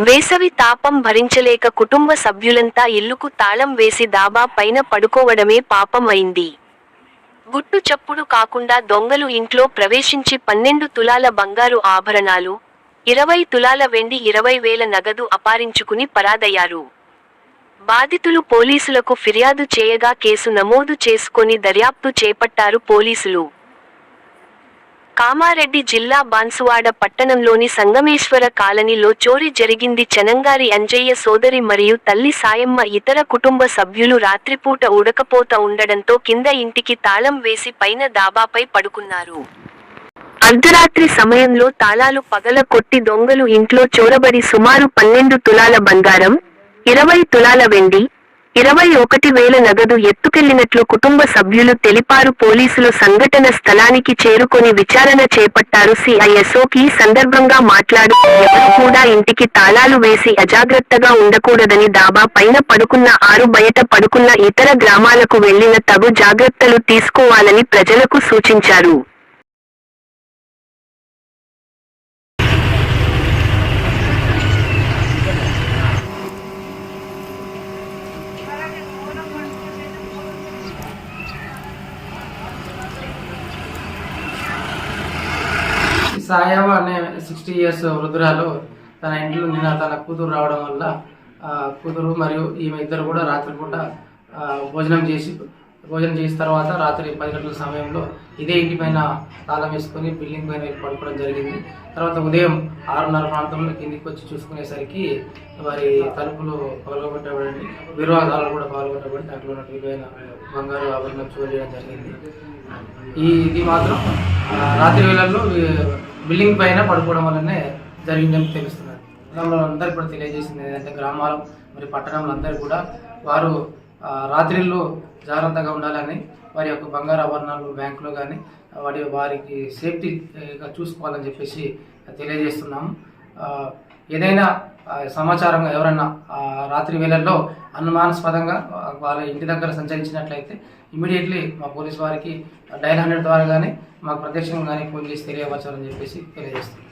వేసవి తాపం భరించలేక కుటుంబ సభ్యులంతా ఇల్లుకు తాళం వేసి దాబా పైన పడుకోవడమే పాపం అయింది గుట్టు చప్పుడు కాకుండా దొంగలు ఇంట్లో ప్రవేశించి పన్నెండు తులాల బంగారు ఆభరణాలు ఇరవై తులాల వెండి ఇరవై వేల నగదు అపారించుకుని పరాదయ్యారు. బాధితులు పోలీసులకు ఫిర్యాదు చేయగా కేసు నమోదు చేసుకొని దర్యాప్తు చేపట్టారు పోలీసులు. కామారెడ్డి జిల్లా బాన్సువాడ పట్టణంలోని సంగమేశ్వర కాలనీలో చోరీ జరిగింది. చనంగారి అంజయ్య సోదరి మరియు తల్లి సాయమ్మ ఇతర కుటుంబ సభ్యులు రాత్రిపూట ఉడకపోత ఉండడంతో కింద ఇంటికి తాళం వేసి పైన దాబాపై పడుకున్నారు. అర్ధరాత్రి సమయంలో తాళాలు పగల కొట్టి దొంగలు ఇంట్లో చోరబడి సుమారు పన్నెండు తులాల బంగారం ఇరవై తులాల వెండి ఇరవై ఒకటి వేల నగదు ఎత్తుకెళ్ళినట్లు కుటుంబ సభ్యులు తెలిపారు. పోలీసులు సంఘటన స్థలానికి చేరుకొని విచారణ చేపట్టారు. సిఐఎస్ఓకి ఈ సందర్భంగా మాట్లాడుతూ ఎవరు కూడా ఇంటికి తాళాలు వేసి అజాగ్రత్తగా ఉండకూడదని దాబా పైన పడుకున్న ఆరు బయట పడుకున్న ఇతర గ్రామాలకు వెళ్ళిన తగు జాగ్రత్తలు తీసుకోవాలని ప్రజలకు సూచించారు. సాయాబా అనే సిక్స్టీ ఇయర్స్ వృద్ధురాలు తన ఇంట్లో నిన్న తన కూతురు రావడం వల్ల కూతురు మరియు ఈమె ఇద్దరు కూడా రాత్రిపూట ఆ, భోజనం చేసి భోజనం చేసిన తర్వాత రాత్రి పది గంటల సమయంలో ఇదే ఇంటి పైన తాళం వేసుకొని బిల్డింగ్ పైన పడుకోవడం జరిగింది. తర్వాత ఉదయం ఆరున్నర ప్రాంతంలో కిందికి వచ్చి చూసుకునేసరికి వారి తలుపులు పగలగొట్టబడి విరోధాలు కూడా పగలగొట్టబడి దాంట్లో ఉన్న విలువైన బంగారు ఆభరణం చోరీ చేయడం జరిగింది. ఈ ఇది మాత్రం రాత్రి వేళల్లో బిల్డింగ్ పైన పడుకోవడం వల్లనే జరిగిందని తెలుస్తున్నది. గ్రామంలో అందరికీ కూడా తెలియజేసింది ఏంటంటే గ్రామాలు మరి పట్టణంలో అందరూ కూడా వారు రాత్రిళ్ళు జాగ్రత్తగా ఉండాలని వారి యొక్క బంగారు ఆభరణాలు బ్యాంకులో కానీ వారి వారికి సేఫ్టీగా చూసుకోవాలని చెప్పేసి తెలియజేస్తున్నాము. ఏదైనా సమాచారం ఎవరైనా రాత్రి వేళల్లో అనుమానాస్పదంగా వాళ్ళ ఇంటి దగ్గర సంచరించినట్లయితే ఇమీడియట్లీ మా పోలీస్ వారికి డైల్ హండ్రెడ్ ద్వారా కానీ మాకు ప్రత్యక్షంగా కానీ ఫోన్ చేసి తెలియపరచాలని చెప్పేసి తెలియజేస్తున్నాం.